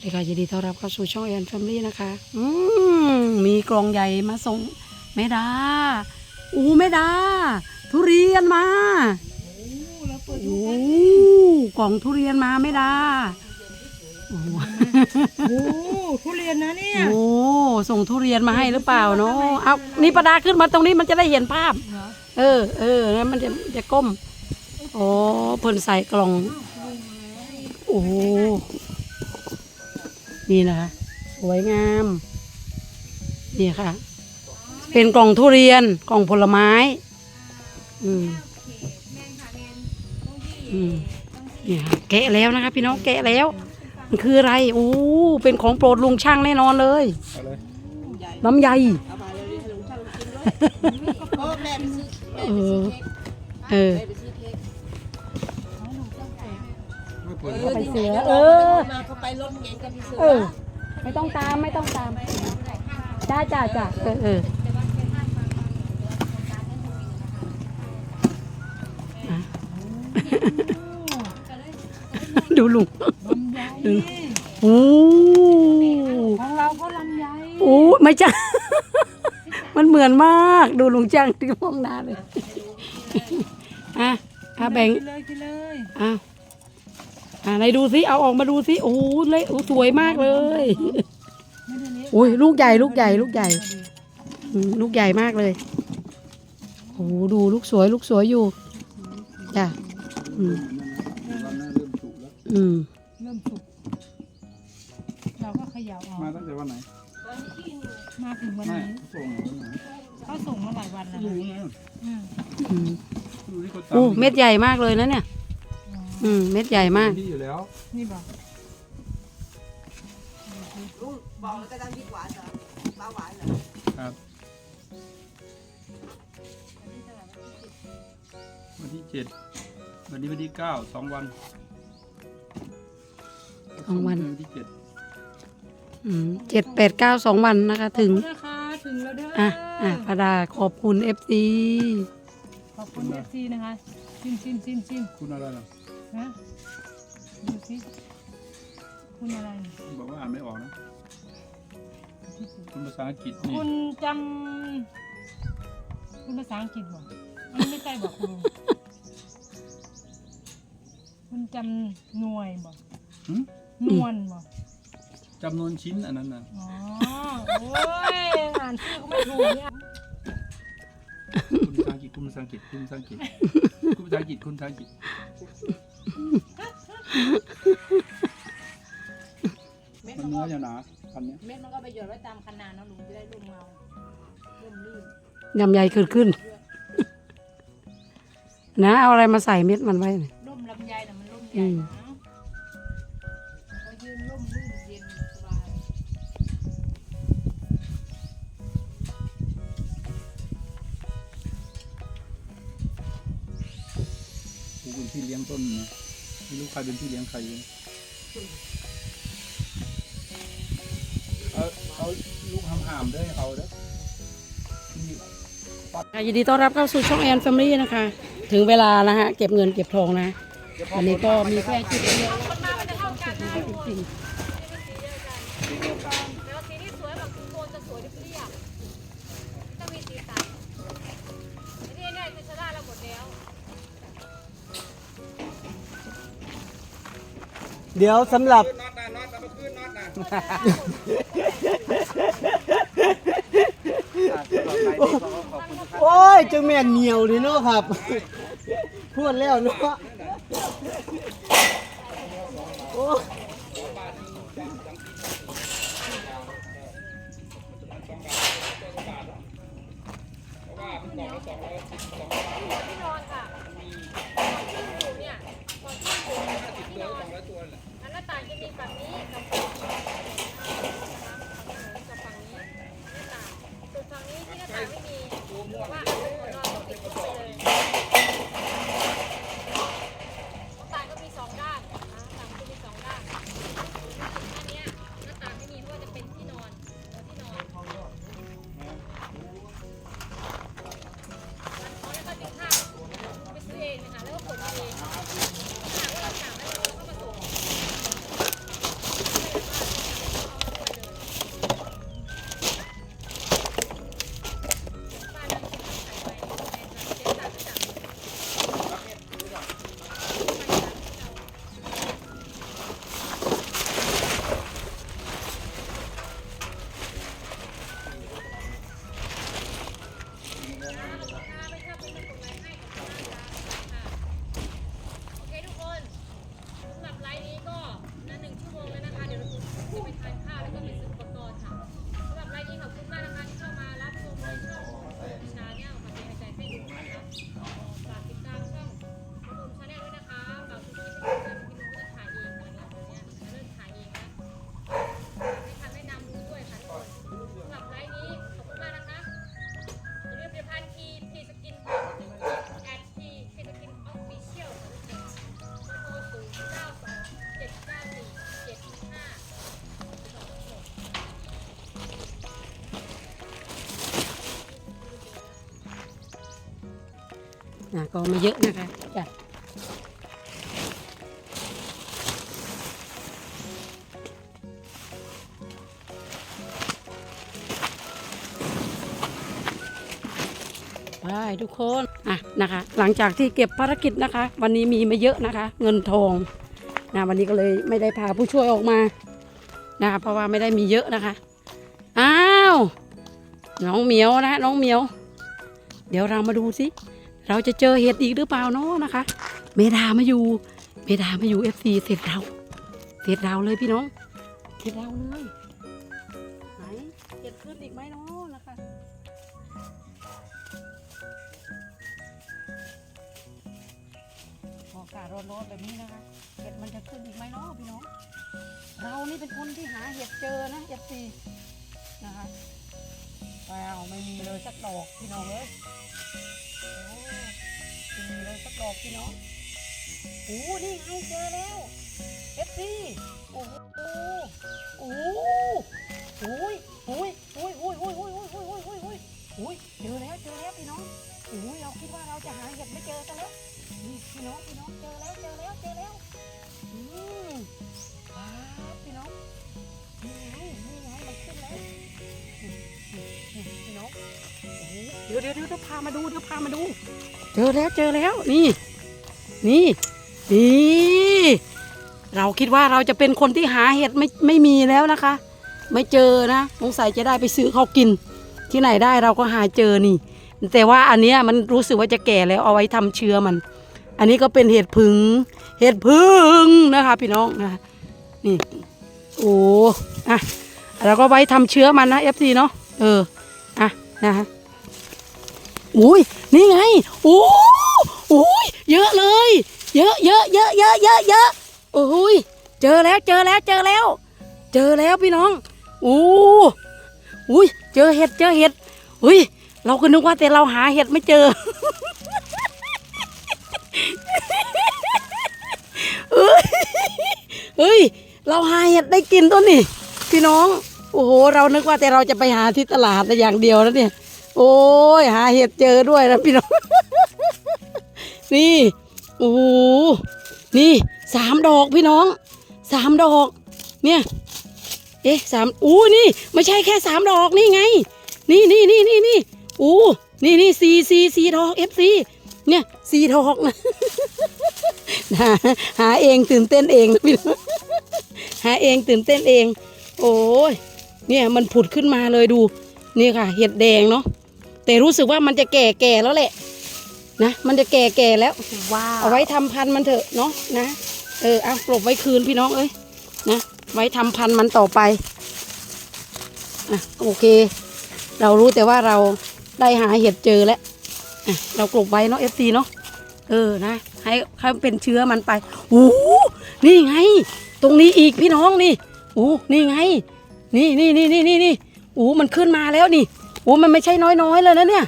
วัสดีค่ะยินดีต้อนรับเข้าสู่ช่องแอนแฟมิลี่นะคะ อืมมีกล่องใหญ่มาส่งแม่ดาอู้แม่ดา ทุเรียนมาโอ้กล่องทุเรียนมาแม่ดาโอ้โหโอ้ทุเรียนนะเนี่ยโอ้ส่งทุเรียนมาให้หรือเปล่าเนาะเอานี่ประดาขึ้นมาตรงนี้มันจะได้เห็นภาพเหรอเออเออแล้วมันจะจะก้มโอ้เพิ่นใส่กล่อง โอ้โห นี่นะคะ สวยงาม นี่ค่ะ เป็นกล่องทุเรียนกล่องผลไม้ อืมอืมนี่ค่ะแกะแล้วนะคะ พี่น้องแกะแล้ว มันคืออะไรโอ้เป็นของโปรดลุงช่างแน่นอนเลยลำไยเออเออ ไปเสือ เออ มาเขาไปรถเก๋งกับพี่เสืเออ ไม่ต้องตามไม่ต้องตามจ้าจ้าจ้าเออเอออะดูลุงดูโอ้ของเราก็ลำไยโอ้ไม่จ้ามันเหมือนมาก ดูลุงจ้างที่มองหน้าเลยอะอะแบ่งกินเลยกินเลยอะ อะไหนดูสิเอาออกมาดูสิโอ้โหเละโอ้สวยมากเลยไม่ได้เล็กโอ้ยลูกใหญ่ลูกใหญ่ลูกใหญ่อืมลูกใหญ่มากเลยโอ้โหดูลูกสวยลูกสวยอยู่จ้ะอืมอืมเริ่มสุกเราก็เขย่าออกมาตั้งแต่วันไหนมาถึงวันไม่นี้ส่งเหรอวันไหนเขาส่งมาหลายวันแล้วรู้นะนะอืมอืมรู้ที่เขาตโอ้เม็ดใหญ่มากเลยนะเนี่ย อ๋ออืมเม็ดใหญ่มาก ที่อยู่แล้ว นี่บอกครับ วันที่เจ็ดวันนี้วันที่เก้าสองวันสองวันวันที่เจ็ดอืมเจ็ดแปดเก้าสองวันนะคะ ถึงขอบคุณนะคะถึงแล้วเด้ออะอ่อะพระดาขอบคุณเอฟซีขอบคุณเอฟซีนะคะจิ้มจิ้มจิ้มจิ้มคุณอะไรล่ะ นะดูสิคุณอะไรเนี่ยบอกว่าอ่านไม่ออกนะ คุณภาษาอังกฤษนี่คุณจำคุณภาษาอังกฤษบอกอันนี้ไม่ใช่บอกคุณคุณจำหน่วยบอกหึนวลบอกจำนวนชิ้นอันนั้นนะอ๋อโอ้ยอ่านชื่อก็ไม่ถูกเนี่ยคุณภาษาอังกฤษคุณภาษาอังกฤษคุณภาษาอังกฤษคุณภาษาอังกฤษคุณภาษาอังกฤษ มันเนื้ออย่างหนาพันเนี้ยเม็ดมันก็ไปหยดไว้ตามคันนาเนาะลุงจะได้ร่มเงาร่มรื่นยำใหญ่ขึ้นขึ้น นะ เอาอะไรมาใส่เม็ดมันไว้หน่อยร่มลำไยน่ะมันร่มใหอืญ่มนะ พี่เลี้ยงต้นนะไม่รู้ใครเป็นพี่เลี้ยงใครเลยเอาเอาลูกหามๆด้วยเขาเด้อค่ะยินดีต้อนรับเข้าสู่ช่องแอนแฟมิลี่นะคะ ถึงเวลานะฮะ เก็บเงินเก็บทองนะอันนี้ก็มีแค่จุดเดียวจริง เดี๋ยวสำหรับโอ้ยจังแม่นเหนียวเลยเนาะครับ พูดแล้วเนาะนอนค่ะตอนที่อยู่เนี่ยตอนที่อยู่เนี่าสิบตัวก็สองร้อยตัวแหละ น้าต่างจะมีแบบนี้กับ ไม่เยอะนะคะจ้ะไปทุกคนอะนะคะ หลังจากที่เก็บภารกิจนะคะ วันนี้มีไม่เยอะนะคะ เงินทองนะวันนี้ก็เลยไม่ได้พาผู้ช่วยออกมานะคะเพราะว่าไม่ได้มีเยอะนะคะอ้าวน้องเหมียวนะน้องเหมียว เดี๋ยวเรามาดูสิ เราจะเจอเห็ดอีกหรือเปล่าเนาะนะคะ เมดามาอยู่ เมดามาอยู่เอฟซีเสร็จเราเสร็จเราเลยพี่น้องเสร็จเราเลยไหนเห็ดขึ้นอีกไหมเนาะนะคะอากาศร้อนๆแบบนี้นะคะเห็ดมันจะขึ้นอีกไหมเนาะพี่น้องเรานี่เป็นคนที่หาเห็ดเจอนะเอฟซีนะคะว้าวไม่มีเลยสักดอกพี่น้องเอ้ย เลอกพี่น้องโอ้นี่ไงเจอแล้วเอฟซีโอ้โหโอ้โหโอ้ยโอ้ยโอ้ยโอ้ยโอ้ยโอ้ยโอ้ยโอ้ยโอ้ยโอ้ยโอ้ยเจอแล้วเจอแล้วพี่น้องโอ้ยเราคิดว่าเราจะหาเห็ดไม่เจอกันแล้วนี่พี่น้องพี่น้องเจอแล้วเจอแล้วเจอแล้ว ดี๋ยวเดี๋ยวเดี๋ยวพามาดูเดี๋ยวพามาดู เจอแล้วเจอแล้วนี่ นี่นี่เราคิดว่าเราจะเป็นคนที่หาเห็ดไม่ไม่มีแล้วนะคะ ไม่เจอนะสงสัยจะได้ไปซื้อเขากิน ที่ไหนได้เราก็หาเจอนี่ แต่ว่าอันเนี้ยมันรู้สึกว่าจะแก่แล้วเอาไว้ทำเชื้อมัน อันนี้ก็เป็นเห็ดผึ่งเห็ดพึ่งนะคะพี่น้องนะนี่โอ้อะเราก็ไว้ทำเชื้อมันนะเอฟซีเนาะเอออะนะฮะ อุ้ยนี่ไงโอ้โอ้ยเยอะเลย เยอะเยอะเยอะเยอะเยอะเยอะโอ้ยเจอแล้วเจอแล้วเจอแล้ว เจอแล้วพี่น้องโอ้อุ้ยเจอเห็ดเจอเห็ดอุ้ยเราก็นึกว่าแต่เราหาเห็ดไม่เจอเอ้ยเฮ้ย เราหาเห็ดได้กินตัวนี่พี่น้อง โอ้โห เรานึกว่าแต่เราจะไปหาที่ตลาดแต่อย่างเดียวแล้วเนี่ย โอ้ยหาเห็ดเจอด้วยนะพี่น้อง นี่โอ้โหนี่สามดอกพี่น้องสามดอก เนี่ยเอ๊ะสามอู้นี่ ไม่ใช่แค่สามดอกนี่ไง นี่นี่นี่นี่นี่อู้นี่นี่สี่สี่สี่ดอกเอฟซีเนี่ยสี่ดอกนะหาหาเองตื่นเต้นเองนะพี่น้องหาเองตื่นเต้นเอง โอ้ยเนี่ยมันผุดขึ้นมาเลยดู นี่ค่ะ เห็ดแดงเนาะ แต่รู้สึกว่ามันจะแก่แก่ๆแล้วแหละนะมันจะแก่แก่ๆแล้วว้าวเอาไว้ทำพันธุ์มันเถอะเนาะนะเออเอากลบไว้คืนพี่น้องเอ้ยนะไว้ทำพันธุ์มันต่อไปอะโอเค เรารู้แต่ว่าเราได้หาเห็ดเจอแล้วอะเรากลบไว้เนาะเอฟซีเนาะเออนะให้ให้เป็นเชื้อมันไปโอ้โหนี่ไง ตรงนี้อีกพี่น้องนี่โอ้นี่ไง นี่นี่นี่นี่นี่นี่โอ้มันขึ้นมาแล้วนี่ โอ้มันไม่ใช่น้อยๆเลยนะเนี่ย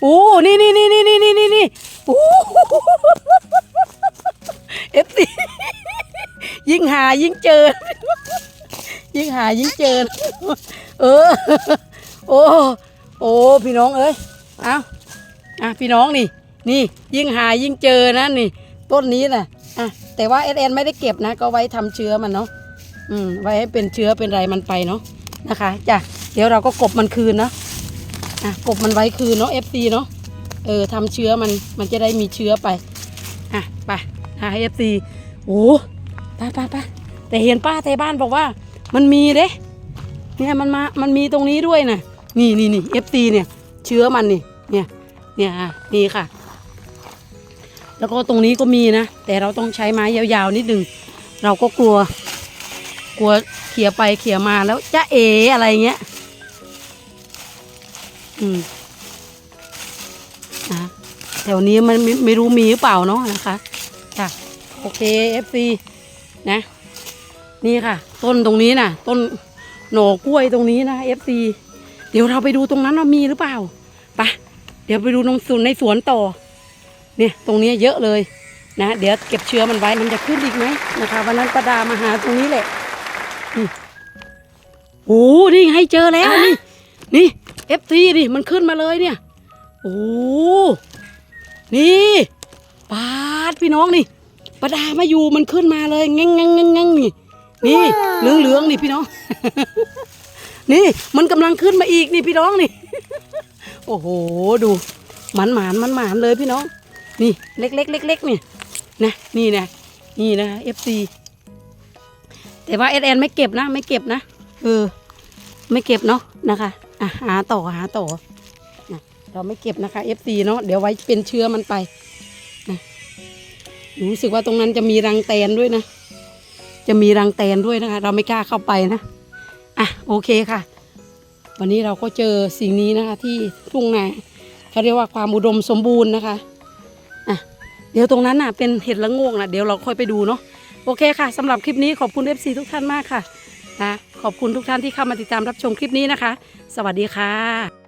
โอ้นี่นี่นี่นี่นี่นี่นี่นี่โอ้เอฟซียิ่งหายิ่งเจอ ยิ่งหายิ่งเจอ เออ โอ้โอ้พี่น้องเอ้ยเอาอะพี่น้องนี่ นี่ยิ่งหายิ่งเจอนะนี่ ต้นนี้น่ะอะแต่ว่าเอสเอ็นไม่ได้เก็บนะ ก็ไว้ทำเชื้อมันเนาะอืมไว้ให้เป็นเชื้อเป็นไรมันไปเนาะนะคะจ้ะเดี๋ยวเราก็กบมันคืนเนาะ อะกบมันไว้คืนเนาะเอฟซีเนาะ เออทำเชื้อมันมันจะได้มีเชื้อไป อะไปหาเอฟซีโอ้ไปไปไปแต่เห็นป้าไทยบ้านบอกว่า มันมีเด้เนี่ยมันมา มันมีตรงนี้ด้วยนะนี่นี่นี่เอฟซีเนี่ย เชื้อมันนี่ เนี่ย เนี่ยอะนี่ค่ะ แล้วก็ตรงนี้ก็มีนะ แต่เราต้องใช้ไม้ยาวๆนิดหนึ่งเราก็กลัว กลัวเขี่ยไปเขี่ยมาแล้วจะเออะไรเงี้ย อืมนะแถวนี้มันไม่ไม่รู้มีหรือเปล่าเนาะนะคะจ้ะโอเค FC นะ นี่ค่ะ ต้นตรงนี้นะต้นหน่อกล้วยตรงนี้นะ FC เดี๋ยวเราไปดูตรงนั้นว่ามีหรือเปล่าไปะเดี๋ยวไปดูตรงสวนในสวนต่อ เนี่ย ตรงนี้เยอะเลยนะเดี๋ยวเก็บเชื้อมันไว้มันจะขึ้นอีกไหมนะคะวันนั้นประดามาหาตรงนี้แหละโอ้นี่ไงเจอแล้วนี่นี่ เอฟซีดิมันขึ้นมาเลยเนี่ย โอ้นี่ปาดพี่น้องนี่ประดามาอยู่มันขึ้นมาเลยแง่งแง่งแง่งแง่งนี่นี่เหลืองเหลืองๆนี่พี่น้อง นี่มันกำลังขึ้นมาอีกนี่พี่น้องนี่ โอ้โหดูหมันหมานมันหมานเลยพี่น้อง นี่เล็กเล็กเล็กเล็กๆนี่นะนี่นะนี่นะเอฟซีแต่ว่าเอแอนไม่เก็บนะ ไม่เก็บนะเออไม่เก็บเนาะนะคะ อะหาต่อหาต่อนะเราไม่เก็บนะคะ FC เนาะเดี๋ยวไว้เป็นเชื้อมันไปนะรู้สึกว่าตรงนั้นจะมีรังแตนด้วยนะ จะมีรังแตนด้วยนะคะ เราไม่กล้าเข้าไปนะอะโอเคค่ะ วันนี้เราก็เจอสิ่งนี้นะคะ ที่ทุ่งนาเขาเรียกว่าความอุดมสมบูรณ์นะคะอะเดี๋ยวตรงนั้นน่ะเป็นเห็ดละโงนะเดี๋ยวเราค่อยไปดูเนาะโอเคค่ะสำหรับคลิปนี้ขอบคุณ FC ทุกท่านมากค่ะนะ ขอบคุณทุกท่านที่เข้ามาติดตามรับชมคลิปนี้นะคะ สวัสดีค่ะ